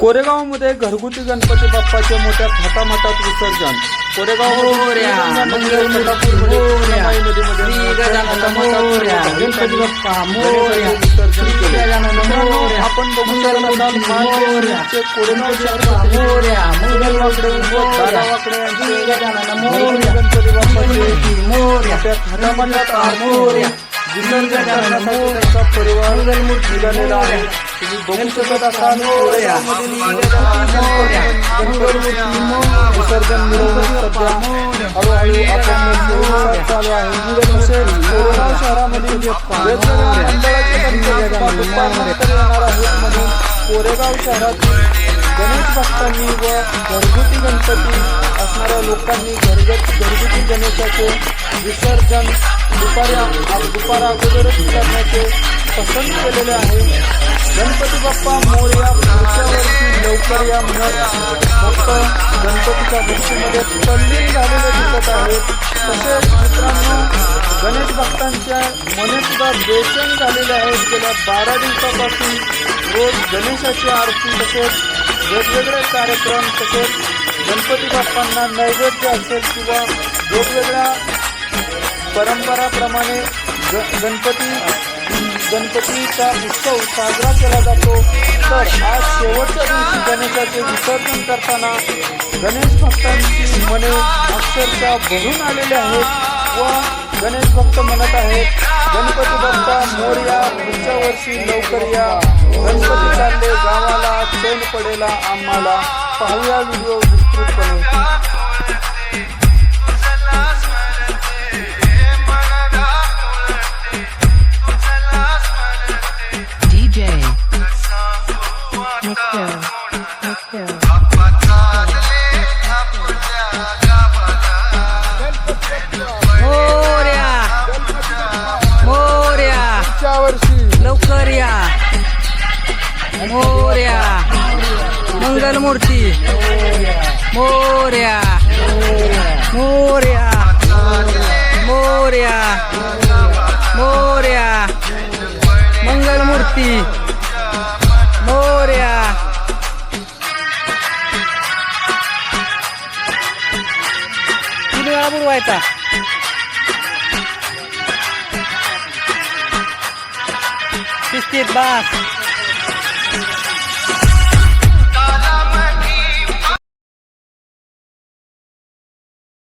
कोरेगावमध्ये घरगुती गणपती बाप्पाचे मोठ्या थाटामाटात विसर्जन. कोरेगाव गणपती बाप्पा आपण बघू मोरया, मानदेवचे कोरेगाव मोरया, गणपती बाप्पाचे मोठ्या थाटामाटात विसर्ग करण्यासाठी त्यांचा परिवार निघालेला आहे. तुम्ही बघू शकत असाल विसर्जन कोरेगाव येणार आहेत कोरेगाव शहरातील गणेश भक्तांनी व घरगुती गणपती असणाऱ्या लोकांनी घरगत घरगुती गणेशाचे विसर्जन दुपाऱ्या दुपारा अगोदरच करण्याचे पसंत केलेले आहे. गणपती बाप्पा मोर्या पुढच्या वर्षी लवकर या म्हणत भक्त गणपतीच्या भक्तीमध्ये तल्लीन झालेले दिसत आहेत. तसेच मित्रांनो गणेश भक्तांच्या मनेसुद्धा बेचन झालेले आहेत. गेल्या बारा दिवसापासून रोज गणेशाची आरती तसेच वेगवेगळे कार्यक्रम तसेच गणपती बाप्पांना नैवेद्य असेल किंवा वेगवेगळ्या परंपराप्रमाणे ग गणपती गणपतीचा उत्सव साजरा केला जातो. तर आज शेवटच्या दिवशी गणेशाचे विसर्जन करताना गणेश भक्तांची मने अक्षरशः भरून आलेले आहेत व गणेश भक्त म्हणत आहेत गणपती बाप्पा मोर्या पुढच्या वर्षी लवकर या. गणपती चालले गावाला चैन पडेला आम्हाला. पाहूया व्हिडिओ विस्तृतपणे. DJ Nico Nico लवकर या. मोरया. मंगलमूर्ती. मोरया. मंगलमूर्ती मोरया किती वेळा बुडवायचा शिस्तीत बास